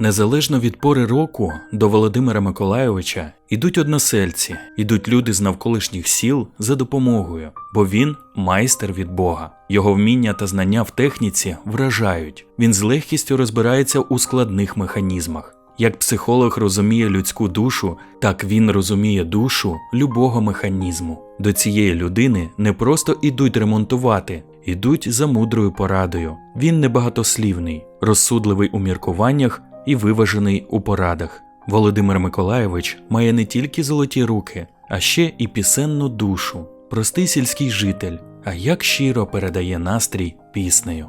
Незалежно від пори року до Володимира Миколайовича ідуть односельці, ідуть люди з навколишніх сіл за допомогою, бо він майстер від Бога. Його вміння та знання в техніці вражають. Він з легкістю розбирається у складних механізмах. Як психолог розуміє людську душу, так він розуміє душу любого механізму. До цієї людини не просто ідуть ремонтувати, ідуть за мудрою порадою. Він небагатослівний, розсудливий у міркуваннях і виважений у порадах. Володимир Миколайович має не тільки золоті руки, а ще і пісенну душу, простий сільський житель, а як щиро передає настрій піснею.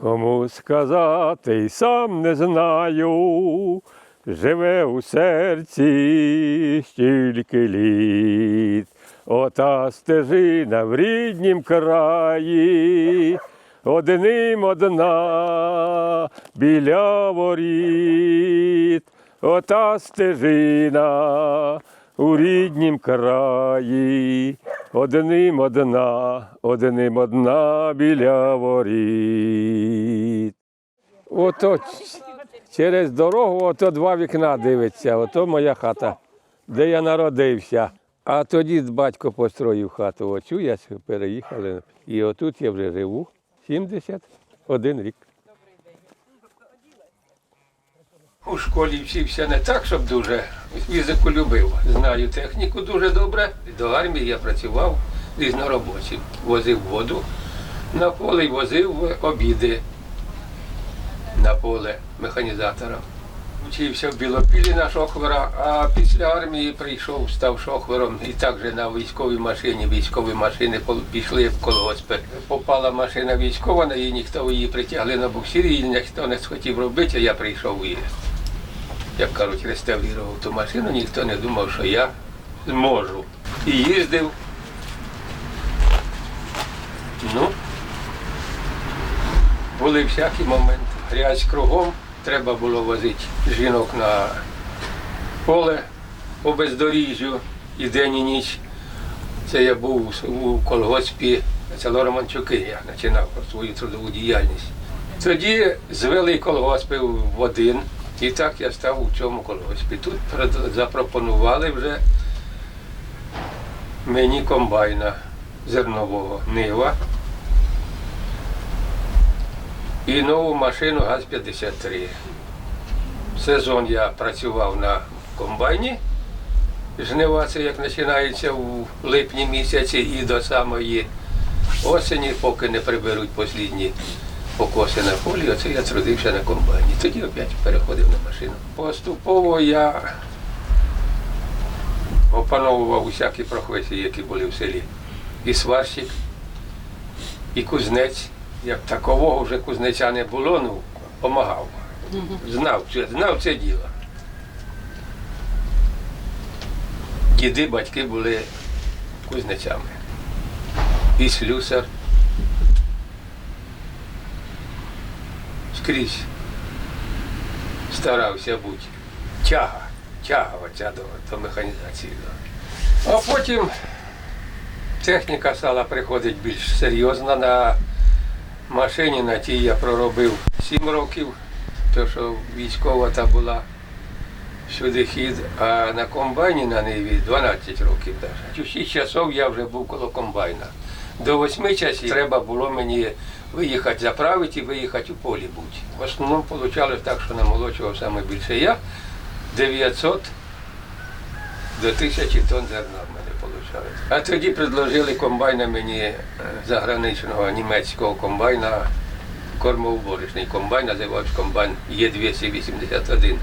Кому сказати, й сам не знаю, живе у серці стільки літ, ота стежина в ріднім краї, одним одна біля воріт, ота стежина у ріднім краї, одним одна, одним одна біля воріт. Ото через дорогу ото два вікна дивиться, ото моя хата, де я народився. А тоді батько построїв хату. Оцю я переїхали. І отут я вже живу 71 рік. У школі вчився не так, щоб дуже фізику любив. Знаю техніку дуже добре. До армії я працював різноробочим. Возив воду на поле і возив обіди на поле механізатором. Вчився в Білопілі на шохвера, а після армії прийшов, став шохвером і так же на військовій машині. Військові машини пішли в колгоспи. Попала машина військова, на її ніхто її притягли на буксирі, її ніхто не схотів робити, а я прийшов і як кажуть, реставрував ту машину, ніхто не думав, що я зможу. І їздив. Ну, були всякі моменти. Грязь кругом, треба було возити жінок на поле по бездоріжжю і день і ніч. Це я був у- колгоспі село Романчуки, я починав свою трудову діяльність. Тоді звели колгоспи в один, і так я став у цьому колгоспі. Тут запропонували вже мені комбайна зернового Нива і нову машину ГАЗ-53. Сезон я працював на комбайні. Жнива це як починається у липні місяці і до самої осені, поки не приберуть послідні покоси на полі, оце я трудився на комбайні. Тоді опять переходив на машину. Поступово я опановував усякі професії, які були в селі. І сварщик, і кузнець. Як такового вже кузнеця не було, ну, допомагав. Знав, це- знав це діло. Діди, батьки були кузнецями. І слюсар. Скрізь старався бути. Тяга, тяга оця до, до механізації. А потім техніка стала приходити більш серйозна. На машині на тій я проробив 7 років, то що військова та була сюди хід, а на комбайні на Ниві 12 років. У 6 часов я вже був коло комбайна. До 8 часів треба було мені виїхати заправити і виїхати у полі бути. В основному вийшло так, що намолочував саме більше я 900 до 1000 тонн зерна в мене вийшло. А тоді предложили комбайна мені е, заграничного німецького комбайна, кормоуборочний комбайн, називався комбайн Є281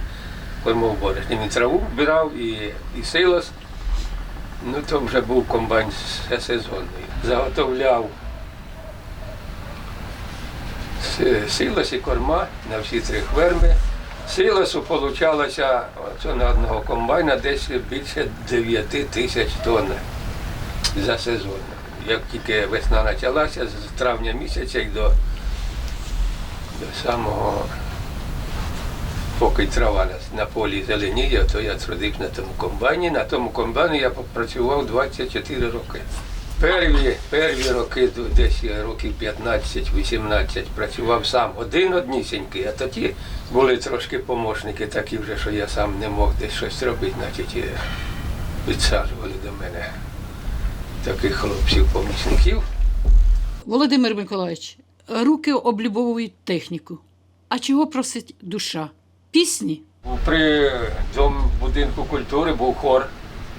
кормоуборочний. Він траву вбирав і, і силос. Ну то вже був комбайн се- сезонний. Заготовляв силос і корма на всі три ферми. Силосу получалося оце на одного комбайна десь більше 9 тисяч тонн за сезон. Як тільки весна почалася, з травня місяця і до, до самого поки трава на, полі зеленіє, то я трудився на тому комбайні. На тому комбайні я попрацював 24 роки. Перві, перві роки, десь років 15-18 працював сам один однісінький, а тоді були трошки помощники такі вже, що я сам не мог десь щось робити, значить підсаджували до мене таких хлопців-помічників. Володимир Миколаївич, руки облюбовують техніку. А чого просить душа? Пісні? При цьому будинку культури був хор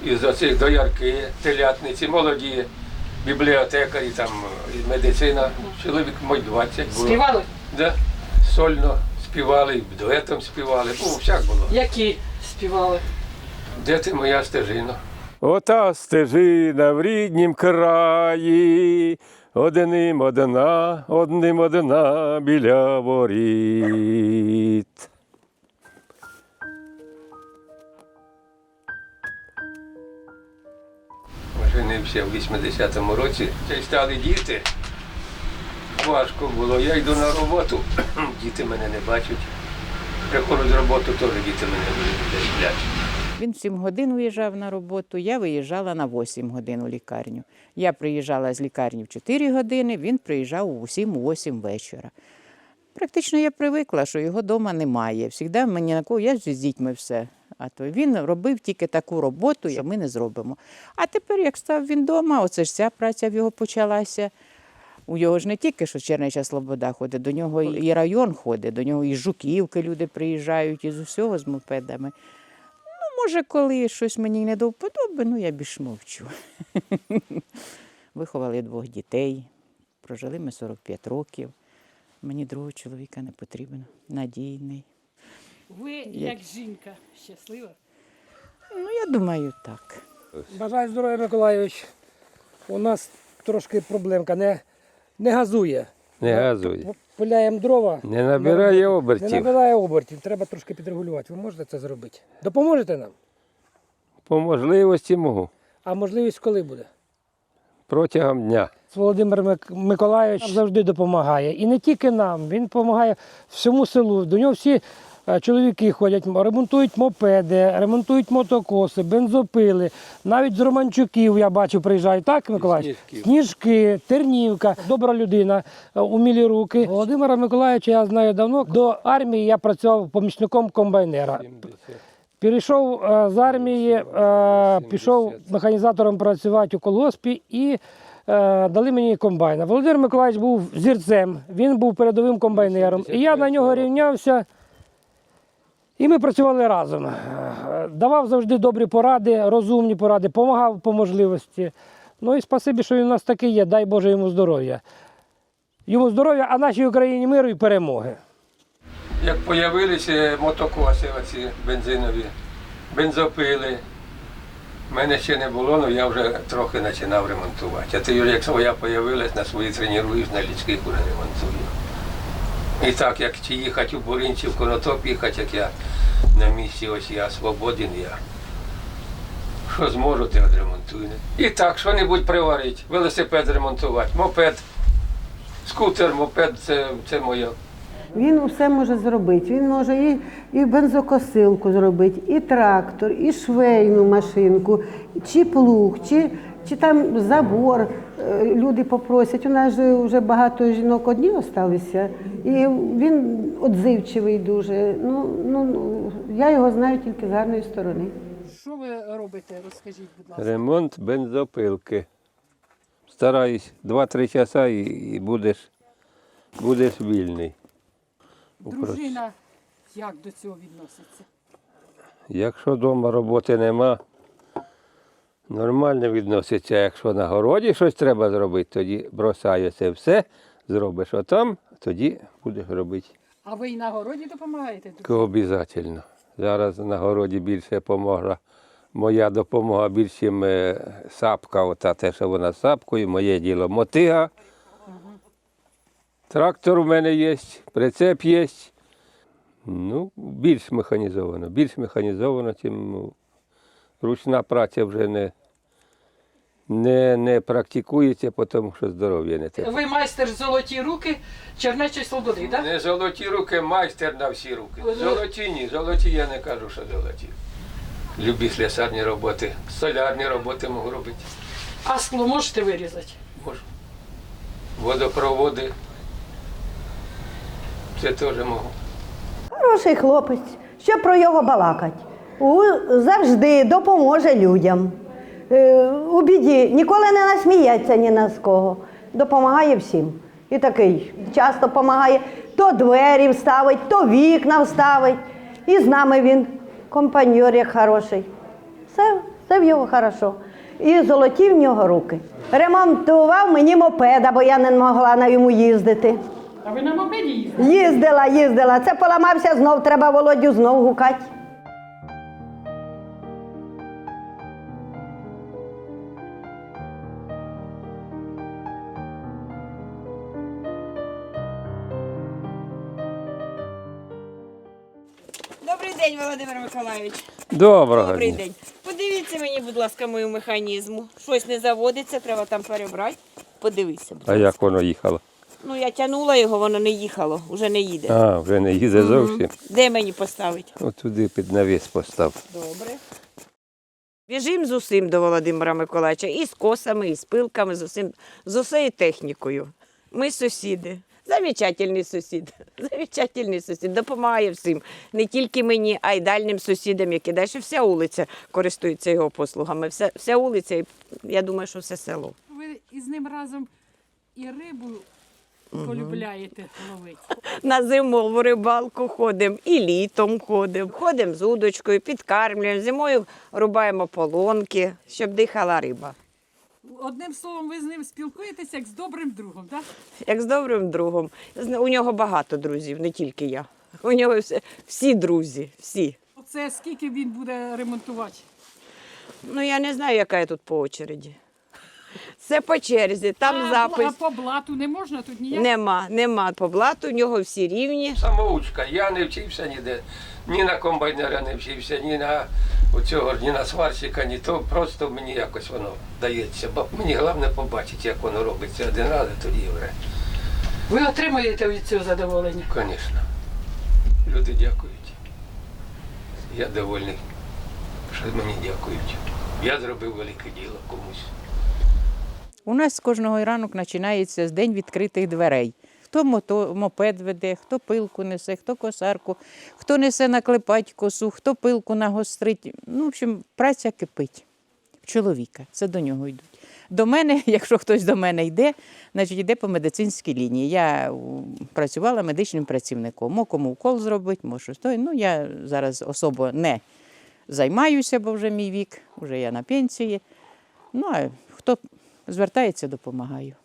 із оцих доярки, телятниці, молоді, бібліотекарі, там і медицина. Чоловік мой 20 було. Співали? Да. Сольно співали, дуетом співали. Ну, всяк було. Які співали? Де ти моя стежина? Ота стежина в ріднім краї, одним одна, одним одна біля воріт. Женився в 80-му році. Й стали діти. Важко було. Я йду на роботу, діти мене не бачать. Приходжу з роботи, теж діти мене десь сплять. Він 7 годин виїжджав на роботу, я виїжджала на 8 годин у лікарню. Я приїжджала з лікарні в 4 години, він приїжджав у 7-8 вечора. Практично я привикла, що його вдома немає. Всігда мені на кого я з дітьми все. А то він робив тільки таку роботу, яку ми не зробимо. А тепер, як став він вдома, оце ж ця праця в його почалася. У його ж не тільки що Чернеча Слобода ходить, до нього і район ходить, до нього і Жуківки люди приїжджають, із усього з мопедами. Ну, може, коли щось мені не до вподоби, ну я більш мовчу. Виховали двох дітей, прожили ми 45 років. Мені другого чоловіка не потрібно, надійний. Ви, як жінка, щаслива? Ну, я думаю, так. Бажаю здоров'я, Миколайович. У нас трошки проблемка, не, не газує. Не газуй. П- Пиляємо дрова. Не набирає обертів. Не набирає обертів, треба трошки підрегулювати. Ви можете це зробити? Допоможете нам? По можливості можу. А можливість коли буде? Протягом дня. Володимир Мик- Миколайович нам завжди допомагає. І не тільки нам, він допомагає всьому селу. До нього всі е, чоловіки ходять, ремонтують мопеди, ремонтують мотокоси, бензопили. Навіть з Романчуків я бачу, приїжджають. Так, Миколаївич? Сніжків. Сніжки, Тернівка, добра людина, е, умілі руки. Володимира Миколаївича я знаю давно. До армії я працював помічником комбайнера. Перейшов е, з армії, е, пішов механізатором працювати у колгоспі і е, дали мені комбайна. Володимир Миколаївич був зірцем, він був передовим комбайнером. І я на нього рівнявся. І ми працювали разом. Давав завжди добрі поради, розумні поради, допомагав по можливості. Ну і спасибі, що він у нас такий є, дай Боже йому здоров'я. Йому здоров'я, а нашій Україні миру і перемоги. Як з'явилися мотокоси оці бензинові, бензопили. мене ще не було, але я вже трохи починав ремонтувати. А ти як своя з'явилась, на свої тренуєш, на людських вже ремонтую. І так, як чи їхати у Бурин, чи в Конотоп їхати, як я на місці, ось я свободен, я. Що зможу, те відремонтую. І так, що-небудь приварити, велосипед ремонтувати, мопед, скутер, мопед це, це моє. Він усе може зробити. Він може і, і бензокосилку зробити, і трактор, і швейну машинку, чи плуг, чи, чи там забор. Е, Люди попросять. У нас же вже багато жінок одні залишилися, і він відзивчивий дуже. Ну, ну, ну, я його знаю тільки з гарної сторони. Що ви робите? Розкажіть, будь ласка. Ремонт бензопилки. Стараюсь 2-3 часа і будеш, будеш вільний. Дружина як до цього відноситься? Якщо вдома роботи нема, нормально відноситься. Якщо на городі щось треба зробити, тоді бросає це все, зробиш отам, тоді будеш робити. А ви і на городі допомагаєте? Обов'язково. Зараз на городі більше допомогла. Моя допомога більше е, сапка, ота те, що вона сапкою, моє діло мотига. Трактор у мене є, прицеп є. Ну, більш механізовано. Більш механізовано, чим ну, ручна праця вже не, не, не практикується, тому що здоров'я не те. Ви майстер золоті руки Чернечої Слободи, так? Не золоті руки, майстер на всі руки. Золоті ні, золоті я не кажу, що золоті. Любі слесарні роботи, солярні роботи можу робити. А скло можете вирізати? Можу. Водопроводи. Це теж можу. Хороший хлопець, що про його балакать. Завжди допоможе людям. Е, у біді ніколи не насміється ні на з кого. Допомагає всім. І такий часто допомагає. То двері вставить, то вікна вставить. І з нами він компаньор як хороший. Все, все в його хорошо. І золоті в нього руки. Ремонтував мені мопеда, бо я не могла на йому їздити. А ви на мопеді їздите? Їздила, їздила. Це поламався знов, треба Володю знов гукати. Добрий день, Володимир Миколайович. Доброго Добрий дня. день. Подивіться мені, будь ласка, мою механізму. Щось не заводиться, треба там перебрати. Подивися. будь А ласка. як воно їхало? Ну, я тягнула його, воно не їхало, вже не їде. А, вже не їде зовсім. Де мені поставити? От туди під навіс постав. Добре. Біжим з усім до Володимира Миколаївича. І з косами, і з пилками, з усім, з усією технікою. Ми сусіди. Замечательний сусід. Замечательний сусід. Допомагає всім. Не тільки мені, а й дальнім сусідам, які далі вся вулиця користується його послугами. Вся, вся вулиця, і я думаю, що все село. Ви із ним разом і рибу полюбляєте ловити. На зимову рибалку ходимо, і літом ходимо. Ходимо з удочкою, підкармлюємо, зимою рубаємо полонки, щоб дихала риба. Одним словом, ви з ним спілкуєтеся як з добрим другом, так? Як з добрим другом. У нього багато друзів, не тільки я. У нього всі, всі друзі, всі. Оце скільки він буде ремонтувати? Ну я не знаю, яка я тут по очереді. Це по черзі, там а, запис. А по блату не можна тут ніяк? Нема, нема по блату, у нього всі рівні. Самоучка. Я не вчився ніде. Ні на комбайнера не вчився, ні на оцього, ні на сварщика, ні то. Просто мені якось воно дається. Бо мені головне побачити, як воно робиться один раз, і тоді вже. Ви отримуєте від цього задоволення? Звісно. Люди дякують. Я довольний, що мені дякують. Я зробив велике діло комусь. У нас кожного ранок починається з день відкритих дверей. Хто мото, мопед веде, хто пилку несе, хто косарку, хто несе наклепать косу, хто пилку нагострить. Ну, в общем, праця кипить чоловіка. Це до нього йдуть. До мене, якщо хтось до мене йде, значить йде по медицинській лінії. Я працювала медичним працівником. Мо кому укол зробити, мо щось. Ну, я зараз особо не займаюся, бо вже мій вік, вже я на пенсії. Ну, а хто звертається, допомагаю.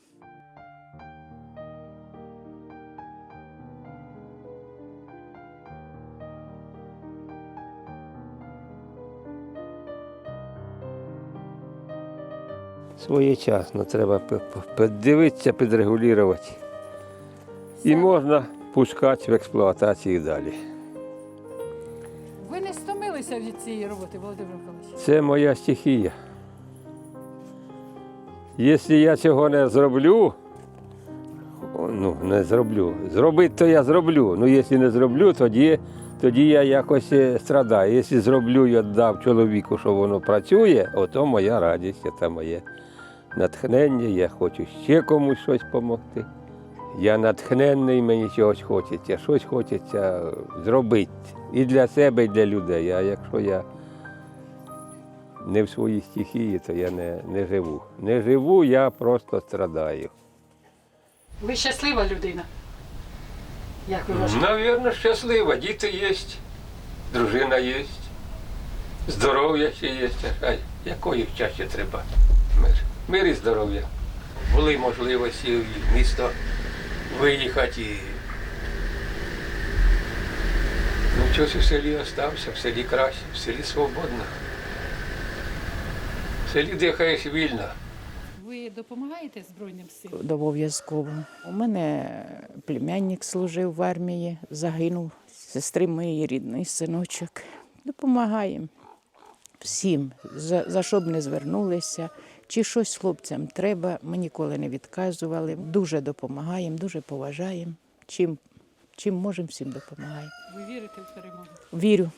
Своєчасно треба п- п- подивитися, підрегулювати. І можна пускати в експлуатацію далі. Ви не стомилися від цієї роботи, Володимир Миколаївич? Це моя стихія. Якщо я цього не зроблю, ну не зроблю. Зробити, то я зроблю. Ну, якщо не зроблю, тоді, тоді я якось е, страдаю. Якщо зроблю і віддав чоловіку, що воно працює, ото моя радість, це моє натхнення. Я хочу ще комусь щось допомогти. Я натхненний, мені чогось хочеться, щось хочеться зробити і для себе, і для людей. А якщо я не в своїй стихії, то я не, не живу. Не живу, я просто страдаю. Ви щаслива людина. Як ви вважаєте? Навірно, щаслива. Діти є, дружина є, здоров'я ще є. А якої чаще треба? Мир. Мир і здоров'я. Були можливості в місто виїхати. І... Ну, щось у селі остався, в селі краще, в селі свободно. Селі дихаєш вільно. Ви допомагаєте Збройним силам? Обов'язково. У мене племянник служив в армії, загинув. Сестри моєї рідний синочок. Допомагаємо всім, за, за що б не звернулися. Чи щось хлопцям треба, ми ніколи не відказували. Дуже допомагаємо, дуже поважаємо. Чим, чим можемо, всім допомагаємо. Ви вірите в перемогу? Вірю.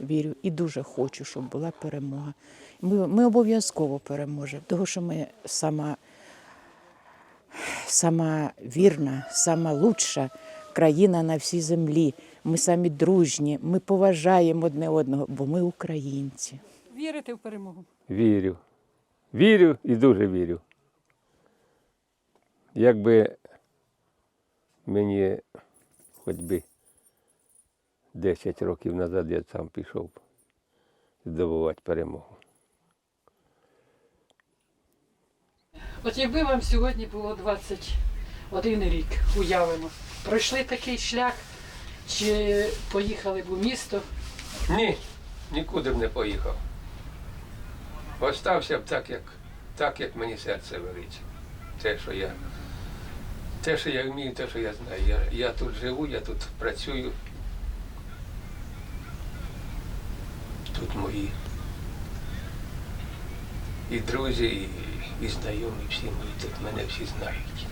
Вірю і дуже хочу, щоб була перемога. Ми, ми обов'язково переможемо, тому що ми сама, сама вірна, сама лучша країна на всій землі. Ми самі дружні, ми поважаємо одне одного, бо ми українці. Вірите в перемогу? Вірю. Вірю і дуже вірю. Якби мені хоч би 10 років назад я сам пішов здобувати перемогу. От якби вам сьогодні було 21 рік, уявимо, пройшли такий шлях, чи поїхали б у місто? Ні, нікуди б не поїхав. Остався б так, як, так, як мені серце велить. Те, що я, те, що я вмію, те, що я знаю. Я, я тут живу, я тут працюю. Мої і друзі, і, і знайомі всі мої, тут мене всі знають.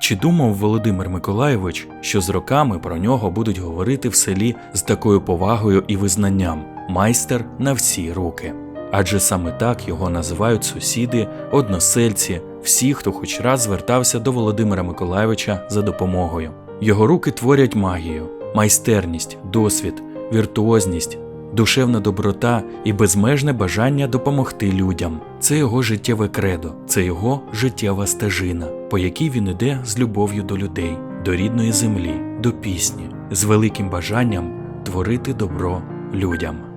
Чи думав Володимир Миколайович, що з роками про нього будуть говорити в селі з такою повагою і визнанням майстер на всі руки? Адже саме так його називають сусіди, односельці, всі, хто хоч раз звертався до Володимира Миколайовича за допомогою. Його руки творять магію, майстерність, досвід, віртуозність, душевна доброта і безмежне бажання допомогти людям. Це його життєве кредо, це його життєва стежина, по якій він іде з любов'ю до людей, до рідної землі, до пісні, з великим бажанням творити добро людям.